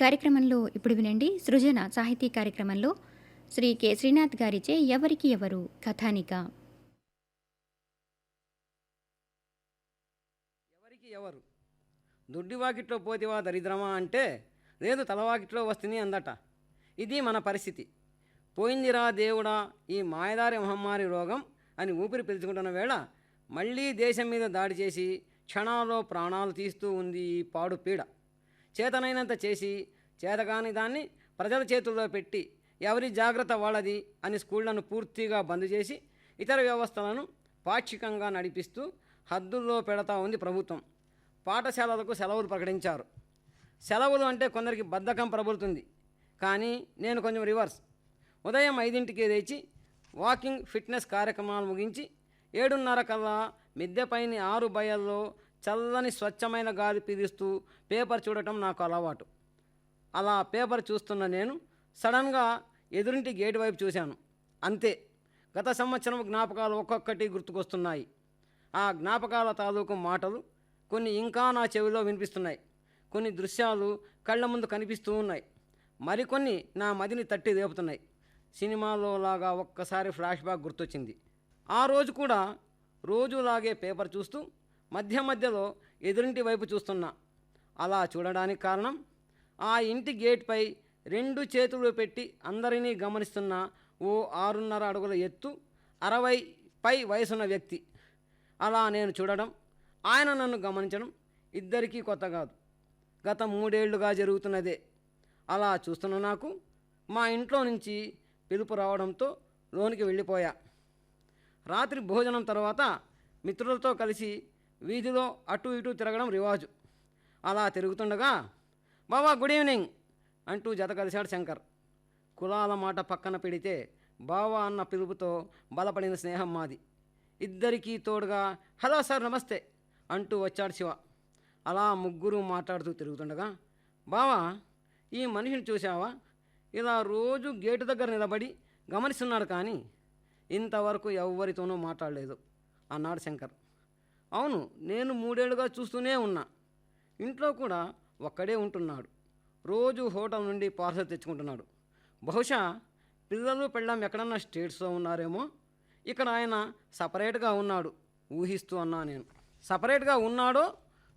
కార్యక్రమంలో ఇప్పుడు వినండి. సృజన సాహితీ కార్యక్రమంలో శ్రీ కె. శ్రీనాథ్ గారిచే ఎవరికి ఎవరు కథానిక? ఎవరికి ఎవరు? దుడ్డివాకిట్లో పోతివా దరిద్రమా అంటే లేదు తలవాకిట్లో వస్తుంది అందట. ఇది మన పరిస్థితి. పోయిందిరా దేవుడా ఈ మాయదారి మహమ్మారి రోగం అని ఊపిరి పీల్చుకుంటున్న వేళ మళ్ళీ దేశం మీద దాడి చేసి క్షణాల్లో ప్రాణాలు తీస్తూ ఉంది ఈ పాడు పీడ. చేతనైనంత చేసి చేతకాని దాన్ని ప్రజల చేతుల్లో పెట్టి ఎవరి జాగ్రత్త వాళ్ళది అని స్కూళ్ళను పూర్తిగా బంద్ చేసి ఇతర వ్యవస్థలను పాక్షికంగా నడిపిస్తూ హద్దుల్లో పెడతా ఉంది ప్రభుత్వం. పాఠశాలలకు సెలవులు ప్రకటించారు. సెలవులు అంటే కొందరికి బద్ధకం ప్రబులుతుంది. కానీ నేను కొంచెం రివర్స్. ఉదయం ఐదింటికి లేచి వాకింగ్ ఫిట్నెస్ కార్యక్రమాలు ముగించి ఏడున్నర కల్లా మిద్దెపైని ఆరు బయల్లో చల్లని స్వచ్ఛమైన గాలి పీదిస్తూ పేపర్ చూడటం నాకు అలవాటు. అలా పేపర్ చూస్తున్న నేను సడన్గా ఎదురింటి గేటు వైపు చూశాను. అంతే. గత సంవత్సరం జ్ఞాపకాలు ఒక్కొక్కటి గుర్తుకొస్తున్నాయి. ఆ జ్ఞాపకాల తాలూకు మాటలు కొన్ని ఇంకా నా చెవిలో వినిపిస్తున్నాయి. కొన్ని దృశ్యాలు కళ్ళ ముందు కనిపిస్తూ ఉన్నాయి. మరికొన్ని నా మదిని తట్టి రేపుతున్నాయి. సినిమాలో లాగా ఒక్కసారి ఫ్లాష్ బ్యాక్ గుర్తొచ్చింది. ఆ రోజు కూడా రోజులాగే పేపర్ చూస్తూ మధ్య మధ్యలో ఎదురింటి వైపు చూస్తున్నా. అలా చూడడానికి కారణం ఆ ఇంటి గేట్పై రెండు చేతులు పెట్టి అందరినీ గమనిస్తున్న ఓ ఆరున్నర అడుగుల ఎత్తు అరవై పై వయసున్న వ్యక్తి. అలా నేను చూడడం ఆయన నన్ను గమనించడం ఇద్దరికీ కొత్త కాదు. గత మూడేళ్ళుగా జరుగుతున్నదే. అలా చూస్తున్న నాకు మా ఇంట్లో నుంచి పిలుపు రావడంతో లోనికి వెళ్ళిపోయా. రాత్రి భోజనం తర్వాత మిత్రులతో కలిసి వీధిలో అటు ఇటు తిరగడం రివాజు. అలా తిరుగుతుండగా బాబా గుడ్ ఈవినింగ్ అంటూ జత కలిశాడు శంకర్. కులాల మాట పక్కన పెడితే బావా అన్న పిలుపుతో బలపడిన స్నేహం మాది. ఇద్దరికీ తోడుగా హలో సార్ నమస్తే అంటూ వచ్చాడు శివ. అలా ముగ్గురు మాట్లాడుతూ తిరుగుతుండగా బావా ఈ మనిషిని చూసావా ఇలా రోజు గేటు దగ్గర నిలబడి గమనిస్తున్నాడు కానీ ఇంతవరకు ఎవ్వరితోనూ మాట్లాడలేదు అన్నాడు శంకర్. అవును నేను మూడేళ్ళుగా చూస్తూనే ఉన్నా. ఇంట్లో కూడా ఒక్కడే ఉంటున్నాడు. రోజు హోటల్ నుండి పార్సల్ తెచ్చుకుంటున్నాడు. బహుశా పిల్లలు పెళ్ళాం ఎక్కడన్నా స్టేట్స్లో ఉన్నారేమో. ఇక్కడ ఆయన సపరేట్గా ఉన్నాడు ఊహిస్తూ అన్నా నేను. సపరేట్గా ఉన్నాడో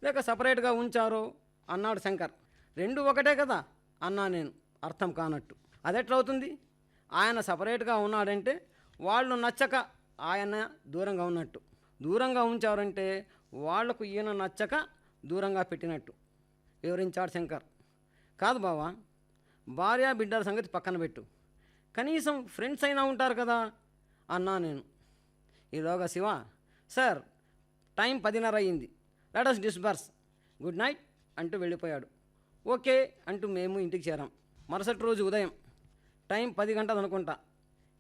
లేక సపరేట్గా ఉంచారో అన్నాడు శంకర్. రెండు ఒకటే కదా అన్నా నేను అర్థం కానట్టు. అదెట్లవుతుంది? ఆయన సపరేట్గా ఉన్నాడంటే వాళ్ళు నచ్చక ఆయన దూరంగా ఉన్నట్టు. దూరంగా ఉంచారంటే వాళ్ళకు ఈయన నచ్చక దూరంగా పెట్టినట్టు. వివరించాడు శంకర్? కాదు బావా భార్య బిడ్డల సంగతి పక్కన పెట్టు. కనీసం ఫ్రెండ్స్ అయినా ఉంటారు కదా అన్నా నేను. ఈలోగా శివ సార్ టైం పదిన్నర అయ్యింది. Let's disburse. గుడ్ నైట్ అంటూ వెళ్ళిపోయాడు. ఓకే అంటూ మేము ఇంటికి చేరాం. మరుసటి రోజు ఉదయం టైం పది గంటలు అనుకుంటా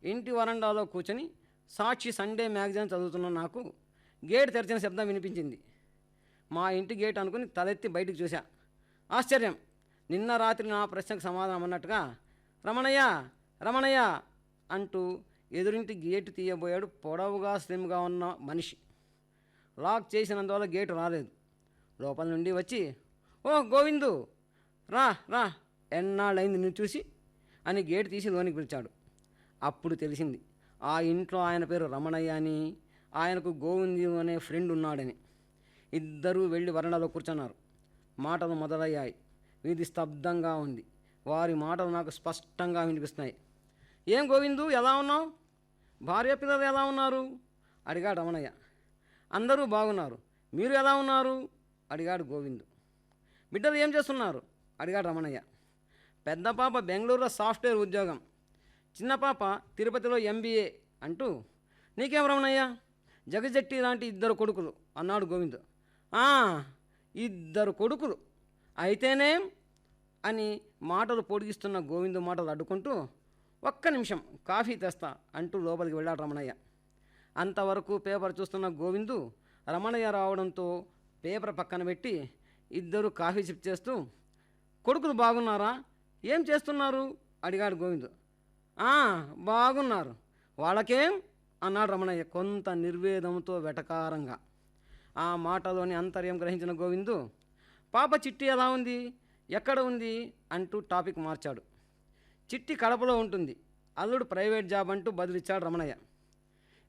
ఇంటి వరండాలో కూర్చొని సాక్షి సండే మ్యాగజైన్ చదువుతున్న నాకు గేట్ తెరిచిన శబ్దం వినిపించింది. మా ఇంటి గేట్ అనుకుని తలెత్తి బయటికి చూశా. ఆశ్చర్యం. నిన్న రాత్రి నా ప్రశ్నకు సమాధానం అన్నట్టుగా రమణయ్య రమణయ్య అంటూ ఎదురింటి గేటు తీయబోయాడు పొడవుగా స్లిమ్గా ఉన్న మనిషి. లాక్ చేసినందువల్ల గేటు రాలేదు. లోపల నుండి వచ్చి ఓ గోవిందు రా రా ఎన్నాళ్ళైంది నిన్ను చూసి? అని గేటు తీసి లోనికి పిలిచాడు. అప్పుడు తెలిసింది ఆ ఇంట్లో ఆయన పేరు రమణయ్య అని ఆయనకు గోవిందు అనే ఫ్రెండ్ ఉన్నాడని. ఇద్దరూ వెళ్ళి వరండాలో కూర్చున్నారు. మాటలు మొదలయ్యాయి. వీధి స్తబ్దంగా ఉంది. వారి మాటలు నాకు స్పష్టంగా వినిపిస్తున్నాయి. ఏం గోవిందు ఎలా ఉన్నావు? భార్య పిల్లలు ఎలా ఉన్నారు? అడిగాడు రమణయ్య. అందరూ బాగున్నారు. మీరు ఎలా ఉన్నారు? అడిగాడు గోవిందు. బిడ్డలు ఏం చేస్తున్నారు? అడిగాడు రమణయ్య. పెద్ద పాప బెంగళూరులో సాఫ్ట్వేర్ ఉద్యోగం. చిన్న పాప తిరుపతిలో ఎంబీఏ అంటూ. నీకేం రమణయ్య? జగజట్టి లాంటి ఇద్దరు కొడుకులు అన్నాడు గోవిందు. ఇద్దరు కొడుకులు అయితేనేం అని మాటలు పొడిగిస్తున్న గోవిందు మాటలు అడ్డుకుంటూ ఒక్క నిమిషం కాఫీ తెస్తా అంటూ లోపలికి వెళ్ళాడు రమణయ్య. అంతవరకు పేపర్ చూస్తున్న గోవిందు రమణయ్య రావడంతో పేపర్ పక్కన పెట్టి ఇద్దరు కాఫీ సిప్ చేస్తూ కొడుకులు బాగున్నారా? ఏం చేస్తున్నారు? అడిగాడు గోవిందు. బాగున్నారు. వాళ్ళకేం అన్నాడు రమణయ్య కొంత నిర్వేదంతో వెటకారంగా. ఆ మాటలోని అంతర్యం గ్రహించిన గోవిందు పాప చిట్టి ఎలా ఉంది? ఎక్కడ ఉంది? అంటూ టాపిక్ మార్చాడు. చిట్టి కడపలో ఉంటుంది. అల్లుడు ప్రైవేట్ జాబ్ అంటూ బదులిచ్చాడు రమణయ్య.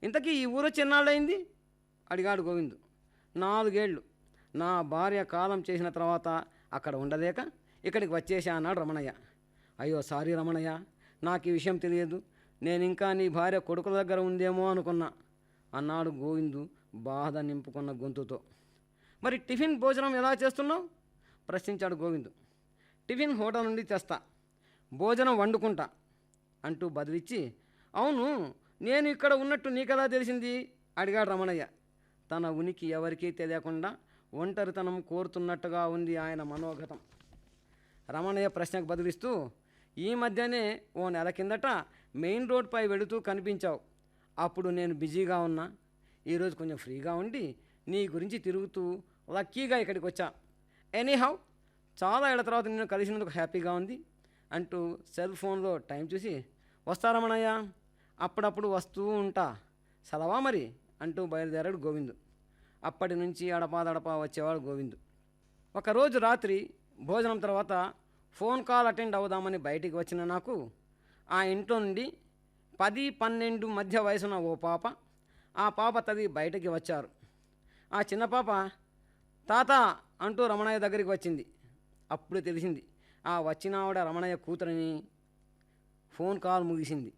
ఇంతకీ ఈ ఊరు చిన్నాళ్ళయింది? అడిగాడు గోవిందు. నాలుగేళ్ళు. నా భార్య కాలం చేసిన తర్వాత అక్కడ ఉండలేక ఇక్కడికి వచ్చేసా అన్నాడు రమణయ్య. అయ్యో సారీ రమణయ్య నాకు ఈ విషయం తెలియదు. నేను ఇంకా నీ భార్య కొడుకుల దగ్గర ఉందేమో అనుకున్నా. అన్నాడు గోవిందు బాధ నింపుకున్న గొంతుతో. మరి టిఫిన్ భోజనం ఎలా చేస్తున్నావు? ప్రశ్నించాడు గోవిందు. టిఫిన్ హోటల్ నుండి తెస్తా. భోజనం వండుకుంటా అంటూ బదిలిచ్చి అవును నేను ఇక్కడ ఉన్నట్టు నీకెలా తెలిసింది? అడిగాడు రమణయ్య. తన ఉనికి ఎవరికీ తెలియకుండా ఒంటరితనం కోరుతున్నట్టుగా ఉంది ఆయన మనోగతం. రమణయ్య ప్రశ్నకు బదులిస్తూ ఈ మధ్యనే ఓ నెల కిందట మెయిన్ రోడ్పై వెళుతూ కనిపించావు. అప్పుడు నేను బిజీగా ఉన్నా. ఈరోజు కొంచెం ఫ్రీగా ఉండి నీ గురించి తిరుగుతూ లక్కీగా ఇక్కడికి వచ్చా. ఎనీహౌ చాలా ఏళ్ళ తర్వాత నేను కలిసినందుకు హ్యాపీగా ఉంది అంటూ సెల్ ఫోన్లో టైం చూసి వస్తారమణయ్య అప్పుడప్పుడు వస్తూ ఉంటా. సలవా మరి అంటూ బయలుదేరాడు గోవిందు. అప్పటి నుంచి అడపాదడపా వచ్చేవాడు గోవిందు. ఒకరోజు రాత్రి భోజనం తర్వాత ఫోన్ కాల్ అటెండ్ అవుదామని బయటికి వచ్చిన నాకు ఆ ఇంట్లో నుండి పది పన్నెండు మధ్య వయసున్న ఓ పాప ఆ పాప తది బయటకి వచ్చారు. ఆ చిన్న పాప తాత అంటూ రమణయ్య దగ్గరికి వచ్చింది. అప్పుడు తెలిసింది ఆ వచ్చిన ఆవిడ రమణయ్య కూతురని ఫోన్ కాల్ ముగిసింది.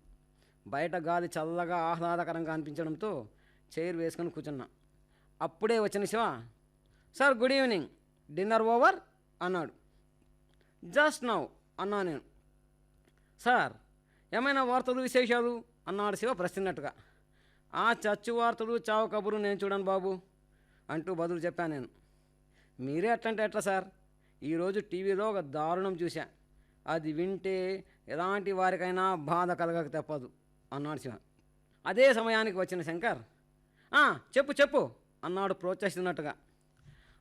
బయట గాలి చల్లగా ఆహ్లాదకరంగా అనిపించడంతో చైర్ వేసుకొని కూర్చున్నా. అప్పుడే వచ్చిన Shiva. Sir good evening. Dinner over? అన్నాడు. జస్ట్ నౌ అన్నా నేను. సార్ ఏమైనా వార్తలు విశేషాలు? అన్నాడు శివ ప్రశ్నట్టుగా ఆ చచ్చు వార్తలు చావు కబురు నేను చూడను బాబు అంటూ బదులు చెప్పాను నేను. మీరే అట్లంటే ఎట్లా సార్? ఈరోజు టీవీలో ఒక దారుణం చూశా. అది వింటే ఎలాంటి వారికైనా బాధ కలగక తప్పదు అన్నాడు శివ. అదే సమయానికి వచ్చిన శంకర్. చెప్పు చెప్పు అన్నాడు ప్రోత్సహిస్తున్నట్టుగా.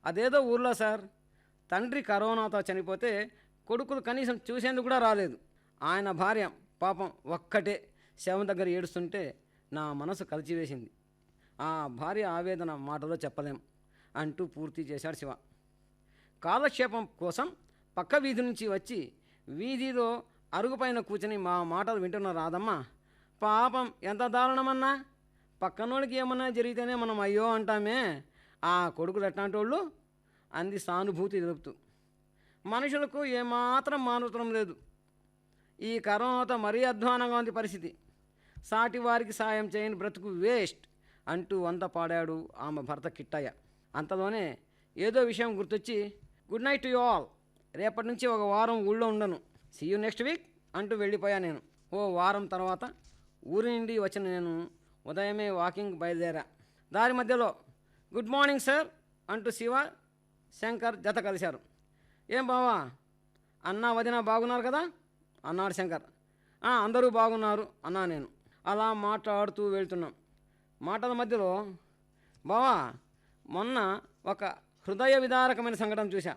అదేదో ఊర్లో సార్ తండ్రి కరోనాతో చనిపోతే కొడుకులు కనీసం చూసేందుకు కూడా రాలేదు. ఆయన భార్య పాపం ఒక్కటే శవం దగ్గర ఏడుస్తుంటే నా మనసు కలిచివేసింది. ఆ భార్య ఆవేదన మాటలో చెప్పలేం అంటూ పూర్తి చేశాడు శివ. కాలక్షేపం కోసం పక్క వీధి నుంచి వచ్చి వీధిలో అరుగుపైన కూర్చొని మా మాటలు వింటున్న రాదమ్మ పాపం ఎంత దారుణమన్నా? పక్కనోడికి ఏమన్నా జరిగితేనే మనం అయ్యో అంటామే. ఆ కొడుకులు ఎట్లాంటి వాళ్ళు అంది సానుభూతి తెలుపుతూ. మనుషులకు ఏమాత్రం మానవతరం లేదు. ఈ కరోనాతో మరీ అధ్వానంగా ఉంది పరిస్థితి. సాటి వారికి సాయం చేయని బ్రతుకు వేస్ట్ అంటూ వంత పాడాడు ఆమె భర్త కిట్టయ్య. అంతలోనే ఏదో విషయం గుర్తొచ్చి good night to you all. రేపటి నుంచి ఒక వారం ఊళ్ళో ఉండను. సీ యూ నెక్స్ట్ వీక్ అంటూ వెళ్ళిపోయా నేను. ఓ వారం తర్వాత ఊరి నుండి వచ్చిన నేను ఉదయమే వాకింగ్ బయలుదేరా. దారి మధ్యలో గుడ్ మార్నింగ్ సార్ అంటూ శివ శంకర్ జత కలిశారు. ఏం బావా అన్న వదిన బాగున్నారు కదా? అన్నాడు శంకర్. అందరూ బాగున్నారు అన్నా నేను. అలా మాట్లాడుతూ వెళ్తున్నాం. మాటల మధ్యలో బావా మొన్న ఒక హృదయ విదారకమైన సంఘటన చూశా.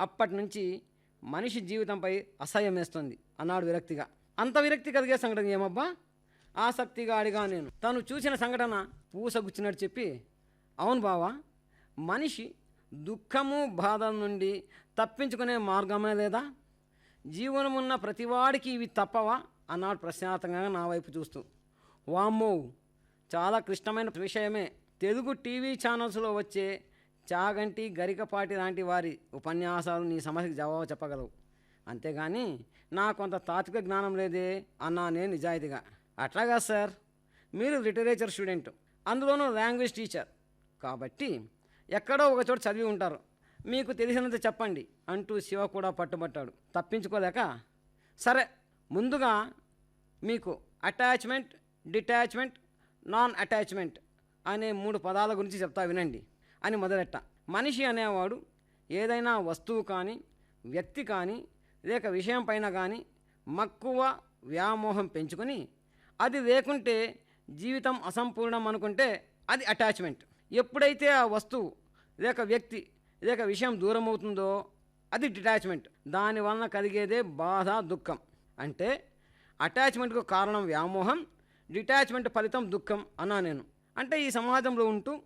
అప్పటి నుంచి మనిషి జీవితంపై అసహ్యం వేస్తుంది అన్నాడు విరక్తిగా. అంత విరక్తి కలిగే సంఘటన ఏమబ్బా? ఆసక్తిగా అడిగా నేను. తను చూసిన సంఘటన పూసగుచ్చినట్టు చెప్పి అవును బావా మనిషి దుఃఖము బాధల నుండి తప్పించుకునే మార్గమే లేదా? జీవనమున్న ప్రతివాడికి ఇవి తప్పవా? అన్నాడు ప్రశ్నార్థకంగా నా వైపు చూస్తూ. వామ్మో చాలా క్లిష్టమైన విషయమే. తెలుగు టీవీ ఛానల్స్లో వచ్చే చాగంటి గరికపాటి లాంటి వారి ఉపన్యాసాలు నీ సమస్యకు జవాబు చెప్పగలవు. అంతేగాని నా కొంత తాత్విక జ్ఞానం లేదే అన్నా నేను నిజాయితీగా. అట్లాగా సార్ మీరు లిటరేచర్ స్టూడెంట్ అందులోనూ లాంగ్వేజ్ టీచర్. కాబట్టి ఎక్కడో ఒక చోట చదివి ఉంటారు. మీకు తెలిసినంత చెప్పండి అంటూ శివ కూడా పట్టుబట్టాడు. తప్పించుకోలేక సరే ముందుగా మీకు అటాచ్మెంట్ డిటాచ్మెంట్ నాన్ అటాచ్మెంట్ అనే మూడు పదాల గురించి చెప్తా వినండి అని మొదలెట్ట. మనిషి అనేవాడు ఏదైనా వస్తువు కానీ వ్యక్తి కానీ లేక విషయం పైన కానీ మక్కువ వ్యామోహం పెంచుకొని అది లేకుంటే జీవితం అసంపూర్ణం అనుకుంటే అది అటాచ్మెంట్. ఎప్పుడైతే ఆ వస్తువు లేక వ్యక్తి లేక విషయం దూరం అవుతుందో అది డిటాచ్మెంట్ దాని వలన కలిగేదే బాధ దుఃఖం. అంటే అటాచ్మెంట్కు కారణం వ్యామోహం డిటాచ్మెంట్ ఫలితం దుఃఖం అన్నా నేను. అంటే ఈ సమాజంలో ఉంటూ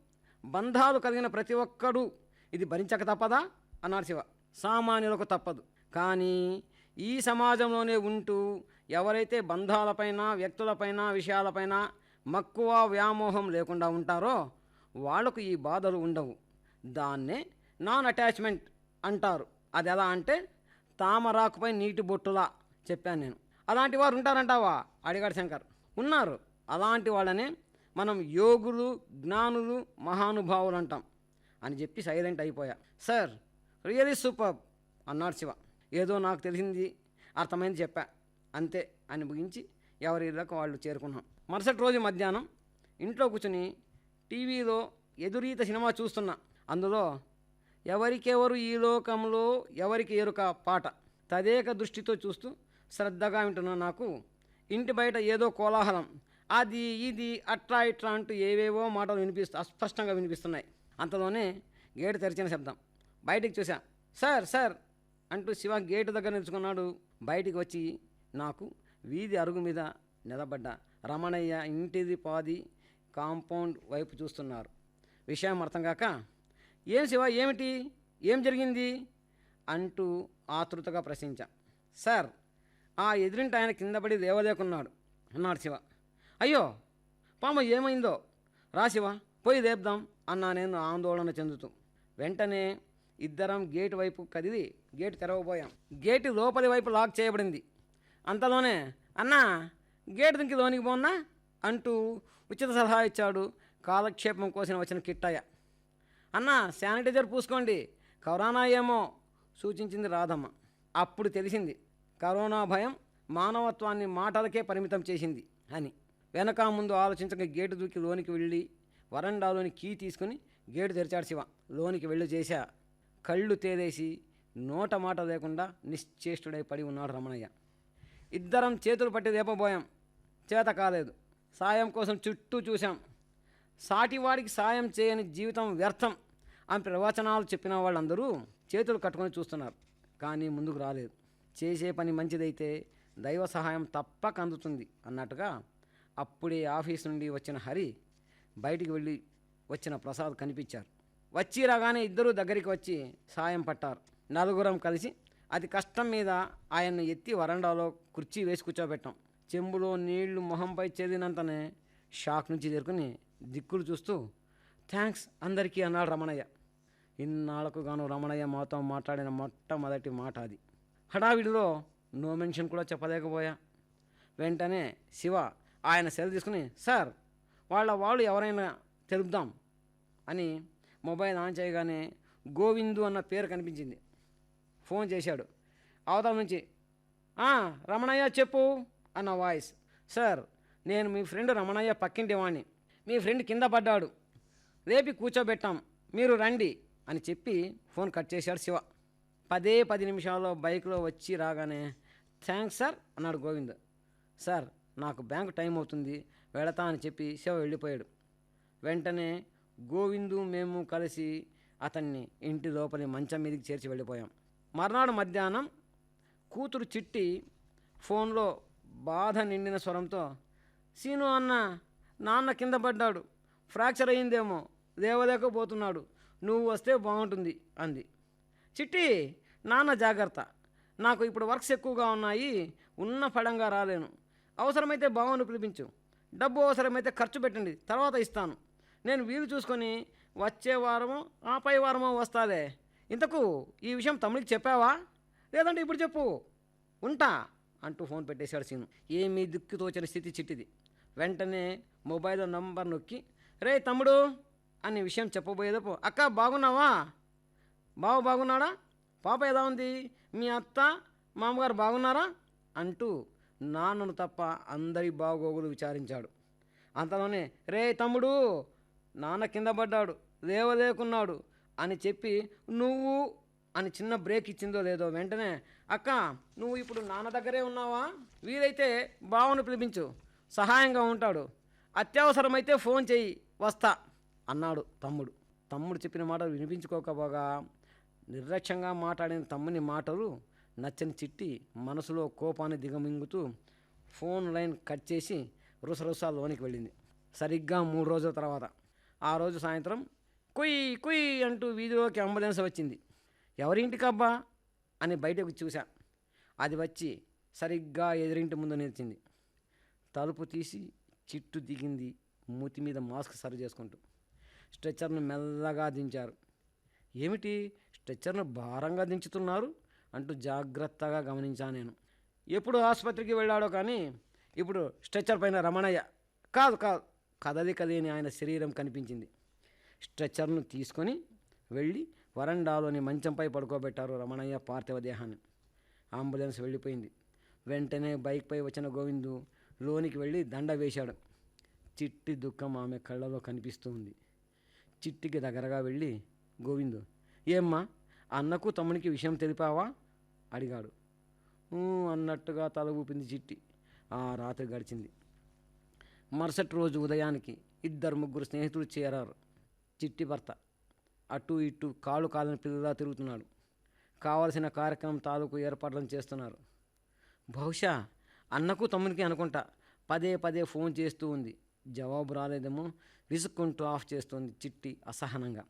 బంధాలు కలిగిన ప్రతి ఒక్కడు ఇది భరించక తప్పదా? అన్నారు శివ. సామాన్యులకు తప్పదు. కానీ ఈ సమాజంలోనే ఉంటూ ఎవరైతే బంధాలపైన వ్యక్తులపైన విషయాలపైన మక్కువ వ్యామోహం లేకుండా ఉంటారో వాళ్ళకు ఈ బాధలు ఉండవు. దాన్నే నాన్ అటాచ్మెంట్ అంటారు. అది ఎలా అంటే తామరాకుపై నీటి బొట్టులా చెప్పాను నేను. అలాంటి వారు ఉంటారంటావా? అడిగాడు శంకర్. ఉన్నారు. అలాంటి వాళ్ళనే మనం యోగులు జ్ఞానులు మహానుభావులు అంటాం అని చెప్పి సైలెంట్ అయిపోయా. సార్ రియలీ సూపర్ అన్నాడు శివ. ఏదో నాకు తెలిసింది అర్థమైంది చెప్పా. అంతే అని ముగించి ఎవరి ఇళ్ళకు వాళ్ళు చేరుకున్నాం. మరుసటి రోజు మధ్యాహ్నం ఇంట్లో కూర్చుని టీవీలో ఎదురీత సినిమా చూస్తున్నా. అందులో ఎవరికెవరు ఈ లోకంలో ఎవరికి ఎరుక పాట? తదేక దృష్టితో చూస్తూ శ్రద్ధగా వింటున్న నాకు. ఇంటి బయట ఏదో కోలాహలం. అది ఇది అట్లా ఇట్లా అంటూ ఏవేవో మాటలు వినిపిస్తూ అస్పష్టంగా వినిపిస్తున్నాయి. అంతలోనే గేటు తెరిచిన శబ్దం. బయటికి చూశాను సార్ సార్! అంటూ శివ గేటు దగ్గర నిలుచుకున్నాడు. బయటికి వచ్చి నాకు వీధి అరుగు మీద నిలబడ్డ రమణయ్య ఇంటిది పాది కాంపౌండ్ వైపు చూస్తున్నారు. విషయం అర్థం కాక ఏం శివ ఏమిటి? ఏం జరిగింది? అంటూ ఆతృతగా ప్రశ్నించా. సార్ ఆ ఎదురింటి ఆయన కిందపడి దేవలేకున్నాడు అన్నాడు శివ. అయ్యో పామ ఏమైందో? రా శివ పోయి లేపుదాం అన్నా నేను ఆందోళన చెందుతూ. వెంటనే ఇద్దరం గేటు వైపు కదిలి గేటు తెరవబోయాం. గేటు లోపలి వైపు లాక్ చేయబడింది. అంతలోనే అన్నా గేటు దింకి లోనికి పోన్నా? అంటూ ఉచిత సలహా ఇచ్చాడు. కాలక్షేపం కోసం వచ్చిన కిట్టయ్య. అన్న శానిటైజర్ పూసుకోండి. కరోనా ఏమో సూచించింది రాధమ్మ. అప్పుడు తెలిసింది కరోనా భయం మానవత్వాన్ని మాటలకే పరిమితం చేసింది అని. వెనక ముందు ఆలోచించక గేటు దూకి లోనికి వెళ్ళి వరండాలోని కీ తీసుకుని గేటు తెరిచాడు శివ. లోనికి వెళ్ళి చేశా. కళ్ళు తేలేసి నోట మాట లేకుండా నిశ్చేష్టుడై పడి ఉన్నాడు రమణయ్య. ఇద్దరం చేతులు పట్టి లేపబోయాం. చేత కాలేదు. సాయం కోసం చుట్టూ చూశాం. సాటివాడికి సాయం చేయని జీవితం వ్యర్థం అని ప్రవచనాలు చెప్పిన వాళ్ళందరూ చేతులు కట్టుకొని చూస్తున్నారు. కానీ ముందుకు రాలేదు. చేసే పని మంచిదైతే దైవ సహాయం తప్పక అందుతుంది అన్నట్టుగా అప్పుడే ఆఫీస్ నుండి వచ్చిన హరి బయటికి వెళ్ళి వచ్చిన ప్రసాద్ కనిపించారు. వచ్చి రాగానే ఇద్దరూ దగ్గరికి వచ్చి సాయం పట్టారు. నలుగురం కలిసి అతి కష్టం మీద ఆయన్ను ఎత్తి వరండాలో కుర్చీ వేసి కూర్చోబెట్టాం. చెంబులో నీళ్ళు మొహంపై చేదినంతనే షాక్ నుంచి చేరుకుని దిక్కులు చూస్తూ థ్యాంక్స్ అందరికీ అన్నాడు రమణయ్య. ఇన్నాళ్ళకు గాను రమణయ్య మాతో మాట్లాడిన మొట్టమొదటి మాట అది. హడావిడిలో నో మెన్షన్ కూడా చెప్పలేకపోయా. వెంటనే శివ ఆయన సెల్ తీసుకుని సార్ వాళ్ళ వాళ్ళు ఎవరైనా తెలుపుదాం అని మొబైల్ ఆన్ చేయగానే గోవిందు అన్న పేరు కనిపించింది. ఫోన్ చేశాడు. అవతల నుంచి రమణయ్య చెప్పు అన్న వాయిస్. సార్ నేను మీ ఫ్రెండ్ రమణయ్య పక్కింటి వాణ్ణి. మీ ఫ్రెండ్ కింద పడ్డాడు. రేపి కూర్చోబెట్టాం. మీరు రండి అని చెప్పి ఫోన్ కట్ చేశాడు శివ. పదే పది నిమిషాల్లో బైక్లో వచ్చి రాగానే థ్యాంక్స్ సార్ అన్నాడు గోవింద్. సార్ నాకు బ్యాంకు టైం అవుతుంది వెళతా అని చెప్పి శివ వెళ్ళిపోయాడు. వెంటనే గోవిందు మేము కలిసి అతన్ని ఇంటి లోపలి మంచం మీదకి చేర్చి వెళ్ళిపోయాం. మర్నాడు మధ్యాహ్నం కూతురు చిట్టి ఫోన్లో బాధ నిండిన స్వరంతో సీను అన్న నాన్న కింద పడ్డాడు. ఫ్రాక్చర్ అయిందేమో లేవలేకపోతున్నాడు నువ్వు వస్తే బాగుంటుంది అంది. చిట్టి నాన్న జాగ్రత్త. నాకు ఇప్పుడు వర్క్స్ ఎక్కువగా ఉన్నాయి. ఉన్న పడంగా రాలేను. అవసరమైతే బావను పిలిపించు. డబ్బు అవసరమైతే ఖర్చు పెట్టండి. తర్వాత ఇస్తాను. నేను వీలు చూసుకొని వచ్చే వారము ఆ పై వారమో వస్తాలే. ఇంతకు ఈ విషయం తమ్ముడికి చెప్పావా? లేదంటే ఇప్పుడు చెప్పు. ఉంటా అంటూ ఫోన్ పెట్టేశాడు సీను. ఏమీ దిక్కుతోచని స్థితి చిట్టిది. వెంటనే మొబైల్ నంబర్ నొక్కి రే తమ్ముడు అనే విషయం చెప్పబోయేదప్పు అక్క బాగున్నావా? బావ బాగున్నాడా? పాప ఎలా ఉంది? మీ అత్త మామగారు బాగున్నారా? అంటూ నాన్నను తప్ప అందరి బాగోగులు విచారించాడు. అంతలోనే రే తమ్ముడు నాన్న కింద పడ్డాడు లేవలేకున్నాడు అని చెప్పి నువ్వు అని చిన్న బ్రేక్ ఇచ్చిందో లేదో వెంటనే అక్క నువ్వు ఇప్పుడు నాన్న దగ్గరే ఉన్నావా? వీలైతే బావను పిలిపించు. సహాయంగా ఉంటాడు. అత్యవసరమైతే ఫోన్ చేయి వస్తా అన్నాడు తమ్ముడు. తమ్ముడు చెప్పిన మాటలు వినిపించుకోకపోగా నిర్లక్ష్యంగా మాట్లాడిన తమ్ముని మాటలు నచ్చని చిట్టి మనసులో కోపాన్ని దిగమింగుతూ ఫోన్ లైన్ కట్ చేసి రుసరుసా లోనికి వెళ్ళింది. సరిగ్గా మూడు రోజుల తర్వాత. ఆ రోజు సాయంత్రం కుయ్ కుయ్ అంటూ వీధిలోకి అంబులెన్స్ వచ్చింది. ఎవరింటికబ్బా అని బయటకు చూశా. అది వచ్చి సరిగ్గా ఎదురింటి ముందు నిలిచింది. తలుపు తీసి చిట్టు దిగింది మూతి మీద మాస్క్ సరి చేసుకుంటూ. స్ట్రెచ్చర్ను మెల్లగా దించారు. ఏమిటి? స్ట్రెచ్చర్ను భారంగా దించుతున్నారు అంటూ జాగ్రత్తగా గమనించా నేను. ఎప్పుడు ఆసుపత్రికి వెళ్ళాడో కానీ ఇప్పుడు స్ట్రెచ్చర్ పైన రమణయ్య కాదు కాదు కదలిక లేని ఆయన శరీరం కనిపించింది. స్ట్రెచ్చర్ను తీసుకొని వెళ్ళి వరండాలోని మంచంపై పడుకోబెట్టారు రమణయ్య పార్థివ దేహాన్ని. అంబులెన్స్ వెళ్ళిపోయింది. వెంటనే బైక్పై వచ్చిన గోవిందు లోనికి వెళ్ళి దండ వేశాడు. చిట్టి దుఃఖం ఆమె కళ్ళలో కనిపిస్తూ ఉంది చిట్టికి దగ్గరగా వెళ్ళి గోవిందు ఏమ్మా అన్నకు తమ్మునికి విషయం తెలిపావా? అడిగాడు. అన్నట్టుగా తల ఊపింది చిట్టి. ఆ రాత్రి గడిచింది. మరుసటి రోజు ఉదయానికి ఇద్దరు ముగ్గురు స్నేహితులు చేరారు. చిట్టి భర్త అటు ఇటు కాళ్ళు కాలని పిల్లలా తిరుగుతున్నాడు. కావలసిన కార్యక్రమం తాలూకు ఏర్పాట్లను చేస్తున్నారు. బహుశా అన్నకు తమ్మునికి అనుకుంటా. పదే పదే ఫోన్ చేస్తూ ఉంది. జవాబు రాలేదేమో. విసుక్కుంటూ ఆఫ్ చేస్తుంది చిట్టి అసహనంగా.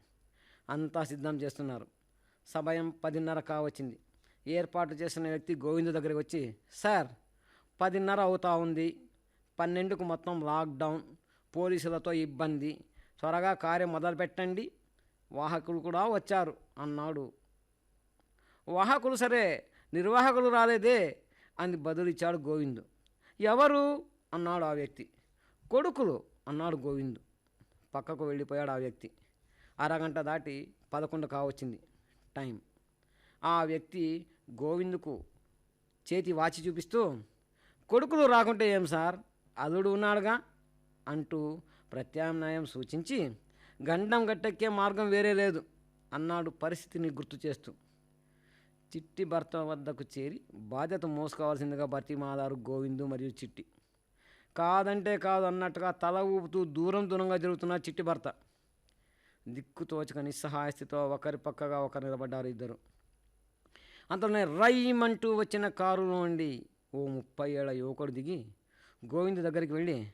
అంతా సిద్ధం చేస్తున్నారు. సమయం పదిన్నర కావచ్చింది. ఏర్పాటు చేసిన వ్యక్తి గోవిందు దగ్గరికి వచ్చి సార్ పదిన్నర అవుతా ఉంది. పన్నెండుకు మొత్తం లాక్డౌన్ పోలీసులతో ఇబ్బంది. త్వరగా కార్యం మొదలు పెట్టండి వాహకులు కూడా వచ్చారు అన్నాడు. వాహకులు సరే నిర్వాహకులు రాలేదే. అని బదులిచ్చాడు గోవిందు. ఎవరు? అన్నాడు ఆ వ్యక్తి. కొడుకులు? అన్నాడు గోవిందు. పక్కకు వెళ్ళిపోయాడు ఆ వ్యక్తి. అరగంట దాటి పదకొండు కావచ్చింది టైం. ఆ వ్యక్తి గోవిందుకు చేతి వాచి చూపిస్తూ కొడుకులు రాకుంటే ఏం సార్? అల్లుడు ఉన్నాడుగా? అంటూ ప్రత్యామ్నాయం సూచించి గండం గట్టెక్కే మార్గం వేరే లేదు అన్నాడు పరిస్థితిని గుర్తు చేస్తూ. చిట్టి భర్త వద్దకు చేరి బాధ్యత మోసుకోవాల్సిందిగా బతిమాలారు గోవిందు మరియు చిట్టి. కాదంటే కాదు అన్నట్టుగా తల ఊపుతూ దూరం దూరంగా జరుగుతున్న చిట్టి భర్త. దిక్కు తోచక నిస్సహాయ స్థితిలో ఒకరి పక్కగా ఒకరు నిలబడ్డారు ఇద్దరు. అంతలోనే రైమంటూ వచ్చిన కారులో నుండి ఓ ముప్పై ఏళ్ళ యువకుడు దిగి గోవింద్ దగ్గరికి వెళ్ళి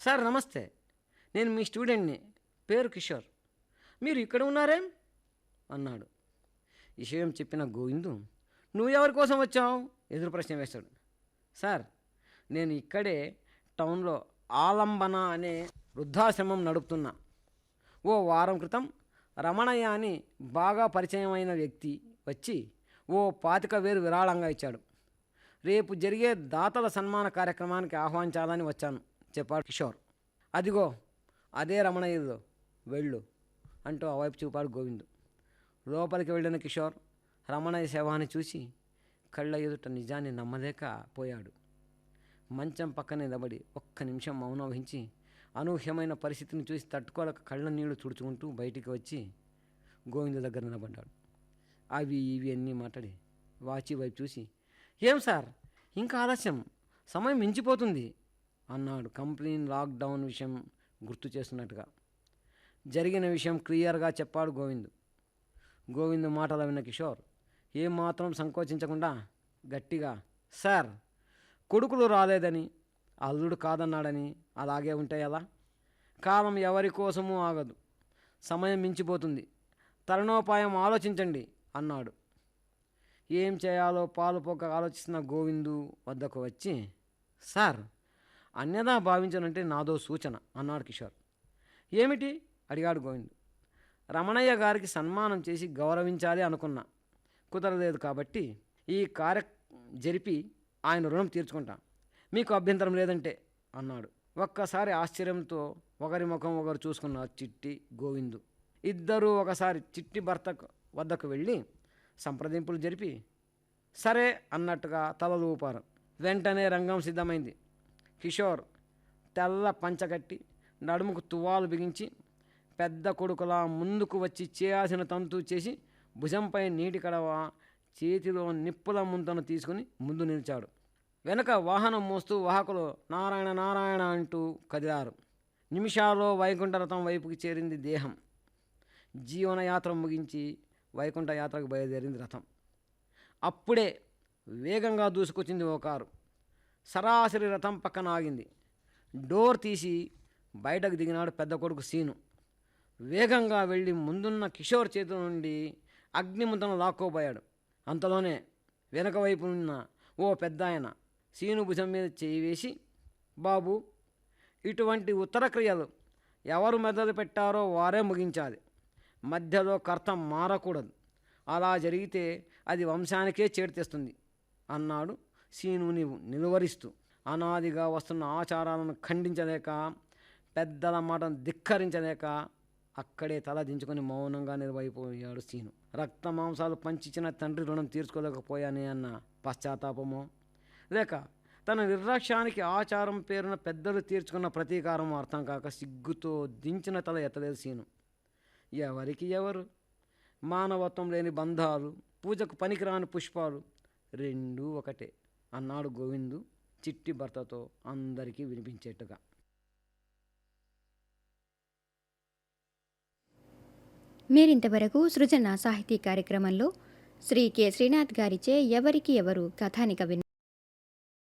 సార్ నమస్తే. నేను మీ స్టూడెంట్ని. పేరు కిషోర్. మీరు ఇక్కడ ఉన్నారేం? అన్నాడు. విషయం చెప్పిన గోవిందు నువ్వెవరి కోసం వచ్చావు? ఎదురు ప్రశ్న వేశాడు సార్ నేను ఇక్కడే టౌన్లో ఆలంబన అనే వృద్ధాశ్రమం నడుపుతున్నా. ఓ వారం క్రితం రమణయ్య అని బాగా పరిచయమైన వ్యక్తి వచ్చి ఓ పాతిక వేరు విరాళంగా ఇచ్చాడు. రేపు జరిగే దాతల సన్మాన కార్యక్రమానికి ఆహ్వానించాలని వచ్చాను చెప్పాడు కిషోర్. అదిగో అదే రమణయ్యదో వెళ్ళు అంటూ ఆ వైపు చూపాడు గోవిందు. లోపలికి వెళ్ళిన కిషోర్ రమణయ్య శవాన్ని చూసి కళ్ళ ఎదుట నిజాన్ని నమ్మలేక పోయాడు. మంచం పక్కన నిలబడి ఒక్క నిమిషం మౌనం వహించి అనూహ్యమైన పరిస్థితిని చూసి తట్టుకోలేక కళ్ళ నీళ్ళు తుడుచుకుంటూ బయటికి వచ్చి గోవింద దగ్గర నిలబడ్డాడు. అవి ఇవి అన్నీ మాట్లాడి వాచి వైపు చూసి ఏం సార్? ఇంకా ఆలస్యం. సమయం మించిపోతుంది అన్నాడు. కంప్లీన్ లాక్డౌన్ విషయం గుర్తు చేస్తున్నట్టుగా. జరిగిన విషయం క్లియర్గా చెప్పాడు గోవింద్. గోవింద్ మాటలు విన్న కిషోర్ ఏమాత్రం సంకోచించకుండా గట్టిగా సార్ కొడుకులు రాలేదని అల్లుడు కాదన్నాడని అలాగే ఉంటే ఎలా? కాలం ఎవరి కోసమూ ఆగదు. సమయం మించిపోతుంది. తరుణోపాయం ఆలోచించండి అన్నాడు. ఏం చేయాలో పాలుపోక ఆలోచిస్తున్న గోవిందు వద్దకు వచ్చి సార్ అన్యదా భావించనంటే నాదో సూచన అన్నాడు కిషోర్. ఏమిటి? అడిగాడు గోవిందు. రమణయ్య గారికి సన్మానం చేసి గౌరవించాలి అనుకున్నా. కుదరలేదు కాబట్టి ఈ కార్య జరిపి ఆయన రుణం తీర్చుకుంటా. మీకు అభ్యంతరం లేదంటే అన్నాడు. ఒక్కసారి ఆశ్చర్యంతో ఒకరి ముఖం ఒకరు చూసుకున్నారు చిట్టి గోవిందు. ఇద్దరూ ఒకసారి చిట్టి భర్త వద్దకు వెళ్ళి సంప్రదింపులు జరిపి సరే అన్నట్టుగా తలలు ఊపారు. వెంటనే రంగం సిద్ధమైంది. కిషోర్ తెల్ల పంచగట్టి నడుముకు తువ్వాలు బిగించి పెద్ద కొడుకులా ముందుకు వచ్చి చేయాల్సిన తంతు చేసి భుజంపై నీటి కడవ చేతిలో నిప్పుల ముంతను తీసుకుని ముందు నిలిచాడు. వెనక వాహనం మోస్తూ వాహకులు నారాయణ నారాయణ అంటూ కదిలారు. నిమిషాల్లో వైకుంఠ రథం వైపుకి చేరింది దేహం. జీవనయాత్ర ముగించి వైకుంఠ యాత్రకు బయలుదేరింది రథం. అప్పుడే వేగంగా దూసుకొచ్చింది ఓ కారు. సరాసరి రథం పక్కన ఆగింది. డోర్ తీసి బయటకు దిగినాడు పెద్ద కొడుకు సీను. వేగంగా వెళ్ళి ముందున్న కిషోర్ చేతి నుండి అగ్నిముద్దను లాక్కోబోయాడు. అంతలోనే వెనక వైపు ఉన్న ఓ పెద్ద ఆయన సీను భుజం మీద చేయి వేసి బాబు ఇటువంటి ఉత్తర క్రియలు ఎవరు మెదలు పెట్టారో వారే ముగించాలి. మధ్యలో కర్త మారకూడదు. అలా జరిగితే అది వంశానికే చేర్తెస్తుంది అన్నాడు సీనుని నిలువరిస్తూ. అనాదిగా వస్తున్న ఆచారాలను ఖండించలేక పెద్దల మాటను ధిక్కరించలేక అక్కడే తల దించుకొని మౌనంగా నిర్వహిపోయాడు సీను. రక్త మాంసాలు పంచిచ్చిన తండ్రి రుణం తీర్చుకోలేకపోయానే అన్న పశ్చాత్తాపమో. లేక తన నిర్లక్ష్యానికి ఆచారం పేరున పెద్దలు తీర్చుకున్న ప్రతీకారం అర్థం కాక సిగ్గుతో దించిన తల ఎత్తలేదు సీను. ఎవరికి ఎవరు? మానవత్వం లేని బంధాలు పూజకు పనికిరాని పుష్పాలు రెండూ ఒకటే అన్నాడు గోవిందు చిట్టి భర్తతో అందరికీ వినిపించేట్టుగా. మీరింతవరకు సృజన సాహితీ కార్యక్రమంలో శ్రీ కె శ్రీనాథ్ గారిచే ఎవరికి ఎవరు కథానిక విన్నారు